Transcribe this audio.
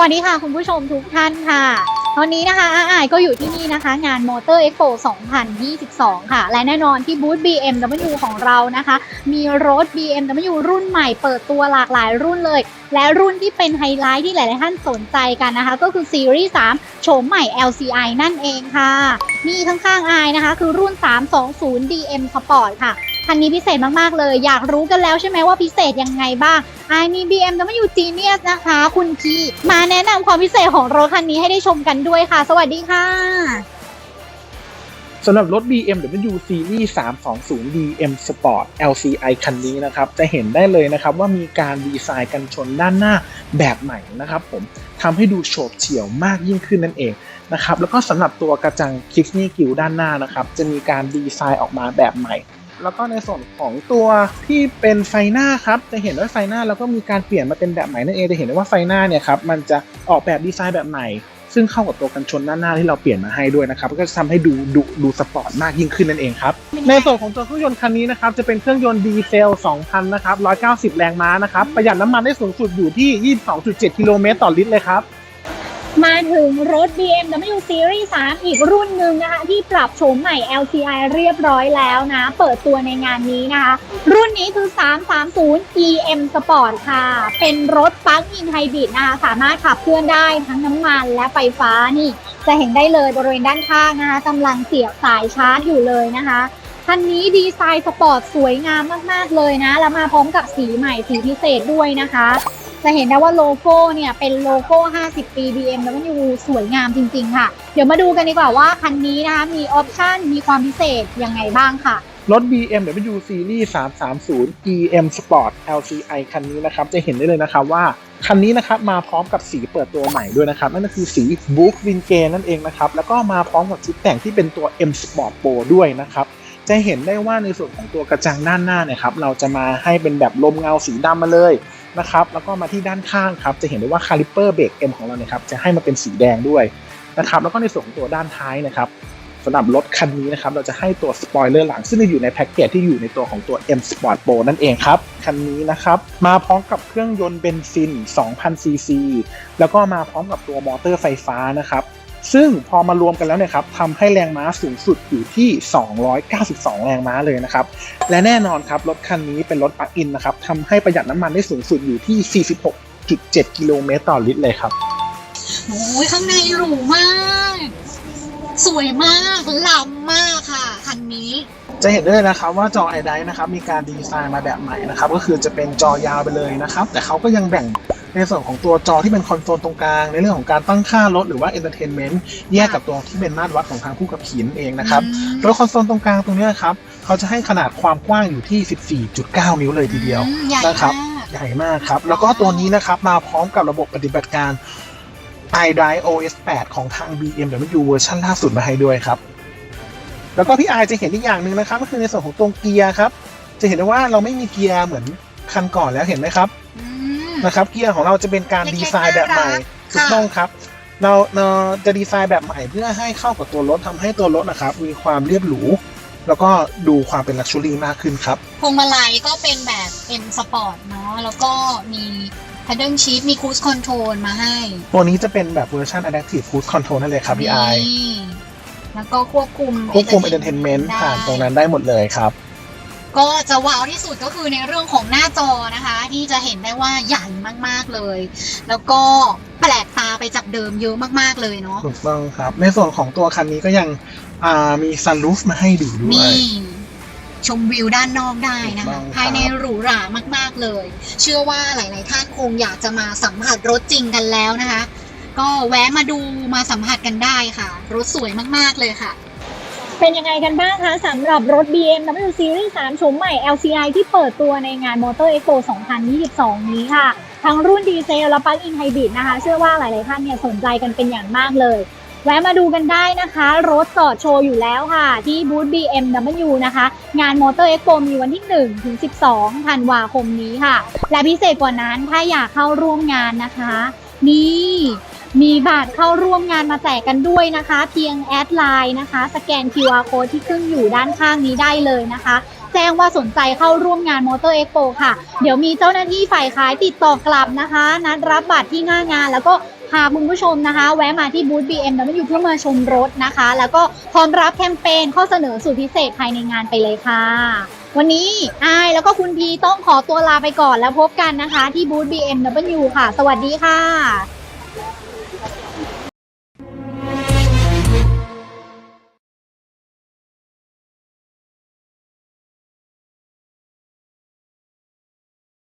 วัสดีค่ะคุณผู้ชมทุกท่านค่ะ ตอนนี้นะคะอาอายก็อยู่ที่นี่นะคะ งาน Motor Expo 2022 ค่ะ และแน่นอนที่บูธ BMW ของเรานะคะ มีรถ BMW รุ่นใหม่เปิดตัวหลากหลายรุ่นเลย และรุ่นที่เป็นไฮไลท์ที่หลาย ๆ ท่านสนใจกันนะคะ ก็คือซีรีส์ 3 โฉมใหม่ LCI นั่นเองค่ะ นี่ข้าง ๆ อายนะคะ คือรุ่น 320 DM Sport ค่ะ คันนี้พิเศษมากๆเลย อยากรู้กันแล้วใช่ไหมว่าพิเศษยังไงบ้างไอมี BMW Genius นะคะ คุณพีมาแนะนำความพิเศษของรถคันนี้ให้ได้ชมกันด้วยค่ะ สวัสดีค่ะสำหรับรถ BMW Series 320 DM Sport LCI คันนี้นะครับ จะเห็นได้เลยนะครับว่ามีการดีไซน์กันชนด้านหน้าแบบใหม่นะครับผมทำให้ดูโฉบเฉี่ยวมากยิ่งขึ้นนั่นเองนะครับ แล้วก็สำหรับตัวกระจัง k i x n y กิวด้านหน้านะครับ จะมีการดีไซน์ออกมาแบบใหม่ แล้วก็ในส่วนของตัวที่เป็นไฟหน้าครับ จะเห็นว่าไฟหน้าแล้วก็มีการเปลี่ยนมาเป็นแบบใหม่นั่นเองจะเห็นได้ว่าไฟหน้าเนี่ยครับมันจะออกแบบดีไซน์แบบใหม่ซึ่งเข้ากับตัวกันชนด้านหน้าที่เราเปลี่ยนมาให้ด้วยนะครับก็จะทำให้ดูดูดูสปอร์ตมากยิ่งขึ้นนั่นเองครับ ในส่วนของตัวเครื่องยนต์คันนี้นะครับจะเป็นเครื่องยนต์ดีเซล 2,000 นะครับ 190 แรงม้านะครับ ประหยัดน้ำมันได้สูงสุดอยู่ที่ 22.7 กิโลเมตรต่อลิตรเลยครับ มาถึงรถ BMW Series 3 อีกรุ่นหนึ่งนะคะ ที่ปรับโฉมใหม่ LCI เรียบร้อยแล้วนะ เปิดตัวในงานนี้นะคะ รุ่นนี้คือ 330 EM Sport ค่ะ เป็นรถปั๊กอินไฮบริดนะคะ สามารถขับเคลื่อนได้ทั้งน้ำมันและไฟฟ้านี่ จะเห็นได้เลยบริเวณด้านข้างนะคะกำลังเสียบสายชาร์จอยู่เลยนะคะคันนี้ดีไซน์สปอร์ตสวยงามมาก ๆ เลยนะ แล้วมาพร้อมกับสีใหม่สีพิเศษด้วยนะคะ จะเห็นได้ว่าโลโก้เนี่ยเป็นโลโก้ 50 ปี BMW สวยงามจริง ๆ ค่ะ เดี๋ยวมาดูกันดีกว่าว่าคันนี้นะคะมีออปชั่นมีความพิเศษยังไงบ้างค่ะ รถ BMW Series 330 EM Sport LCI คันนี้นะครับจะเห็นได้เลยนะครับว่าคันนี้นะครับมาพร้อมกับสีเปิดตัวใหม่ด้วยนะครับนั่นก็คือสี b o o k w i n g a n นั่นเองนะครับแล้วก็มาพร้อมกับชุดแต่งที่เป็นตัว M Sport Pro ด้วยนะครับจะเห็นได้ว่าในส่วนของตัวกระจังด้านหน้าเนี่ยครับเราจะมาให้เป็นแบบลมเงาสีดำมาเลย นะครับแล้วก็มาที่ด้านข้างครับจะเห็นได้ว่าคาลิเปอร์เบรก M ของเราเนี่ยครับจะให้มาเป็นสีแดงด้วยนะครับแล้วก็ในส่วนของตัวด้านท้ายนะครับสำหรับรถคันนี้นะครับเราจะให้ตัวสปอยเลอร์หลังซึ่งจะอยู่ในแพ็กเกจที่อยู่ในตัวของตัว M Sport Pro นั่นเองครับ คันนี้นะครับ มาพร้อมกับเครื่องยนต์เบนซิน 2,000 ซีซี แล้วก็มาพร้อมกับตัวมอเตอร์ไฟฟ้านะครับ ซึ่งพอมารวมกันแล้วเนี่ยครับทำให้แรงม้าสูงสุดอยู่ที่ 292 แรงม้าเลยนะครับ และแน่นอนครับ รถคันนี้เป็นรถปลั๊กอินนะครับทำให้ประหยัดน้ำมันได้สูงสุดอยู่ที่ 46.7 กิโลเมตรต่อลิตรเลยครับโอ้ยข้างในหรูมาก สวยมากล้ำมากค่ะ คันนี้ จะเห็นได้เลยนะครับว่าจอ i d i นะครับมีการดีไซน์มาแบบใหม่นะครับ ก็คือจะเป็นจอยาวไปเลยนะครับ แต่เขาก็ยังแบ่ง ในส่วนของตัวจอที่เป็นคอนโซลตรงกลาง ในเรื่องของการตั้งค่ารถหรือว่า Entertainment แยกกับตัวที่เป็นมาตรวัดของทางผู้ขับขี่นั่นเองนะครับอืมโดยคอนโซลตรงกลางตรงเนี้ยครับเขาจะให้ขนาดความกว้างอยู่ที่ 14.9 นิ้วเลยทีเดียวอืมใหญ่นะครับมากใหญ่มากครับ แล้วก็ตัวนี้นะครับมาพร้อมกับระบบปฏิบัติการ iDrive OS 8 ของทาง BMW เวอร์ชันล่าสุดมาให้ด้วยครับ แล้วก็พี่ไอายจะเห็นอีกอย่างหนึ่งนะครับ ก็คือในส่วนของตรงเกียร์ครับ จะเห็นได้ว่าเราไม่มีเกียร์เหมือนคันก่อนแล้วเห็นไหมครับอืม นะครับเกียร์ของเราจะเป็นการเล็กๆดีไซน์แบบใหม่น่ารักถูกต้องครับ เราเราจะดีไซน์แบบใหม่เพื่อให้เข้ากับตัวรถทำให้ตัวรถนะครับ มีความเรียบหรู แล้วก็ดูความเป็นลักชัวรี่มากขึ้นครับพวงมาลัยก็เป็นแบบ M Sport เนาะแล้วก็มี paddle shift มี cruise control มาให้ ตัวนี้จะเป็นแบบเวอร์ชัน Adaptive Cruise Control นั่นเลยครับพี่ไอายนี่แล้วก็ควบคุมควบคุม Entertainment ผ่านตรงนั้นได้หมดเลยครับ ก็จะว้าวที่สุดก็คือในเรื่องของหน้าจอนะคะ ที่จะเห็นได้ว่าใหญ่มากๆเลย แล้วก็แปลกตาไปจากเดิมเยอะมากๆเลยเนาะถูกต้องครับ ในส่วนของตัวคันนี้ก็ยังอ่ามีซันรูฟมาให้ดูด้วยนี่ชมวิวด้านนอกได้นะถูกต้คะองครับภายในหรูหรามากๆเลย เชื่อว่าหลาย ๆ ท่านคงอยากจะมาสัมผัสรถจริงกันแล้วนะคะ ก็แวะมาดูมาสัมผัสกันได้ค่ะ รถสวยมากๆเลยค่ะ เป็นยังไงกันบ้างคะสำหรับรถ BMW Series 3โฉมใหม่ LCI ที่เปิดตัวในงาน Motor Expo 2022 นี้ค่ะ ทั้งรุ่นดีเซลและปลั๊กอินไฮบริดนะคะ เชื่อว่าหลาย ๆ ท่านเนี่ยสนใจกันเป็นอย่างมากเลย แวะมาดูกันได้นะคะ รถจอดโชว์อยู่แล้วค่ะ ที่บูธ BMW นะคะ งาน Motor Expo มีวันที่ 1 ถึง 12 ธันวาคมนี้ค่ะ และพิเศษกว่านั้นถ้าอยากเข้าร่วมงานนะคะ นี่ มีบัตรเข้าร่วมงานมาแจกกันด้วยนะคะ เพียงแอดไลน์นะคะ สแกน QR code ที่ขึ้นอยู่ด้านข้างนี้ได้เลยนะคะ แจ้งว่าสนใจเข้าร่วมงาน Motor Expo ค่ะ เดี๋ยวมีเจ้าหน้าที่ฝ่ายขายติดต่อกลับนะคะ นัดรับบัตรที่หน้างานแล้วก็พพาคุณผู้ชมนะคะ แวะมาที่บูธ BMW เพื่อมาชมรถนะคะ แล้วก็พร้อมรับแคมเปญข้อเสนอสุดพิเศษภายในงานไปเลยค่ะ วันนี้อายแล้วก็คุณพีต้องขอตัวลาไปก่อนแล้วพบกันนะคะ ที่บูธ BMW ค่ะ สวัสดีค่ะ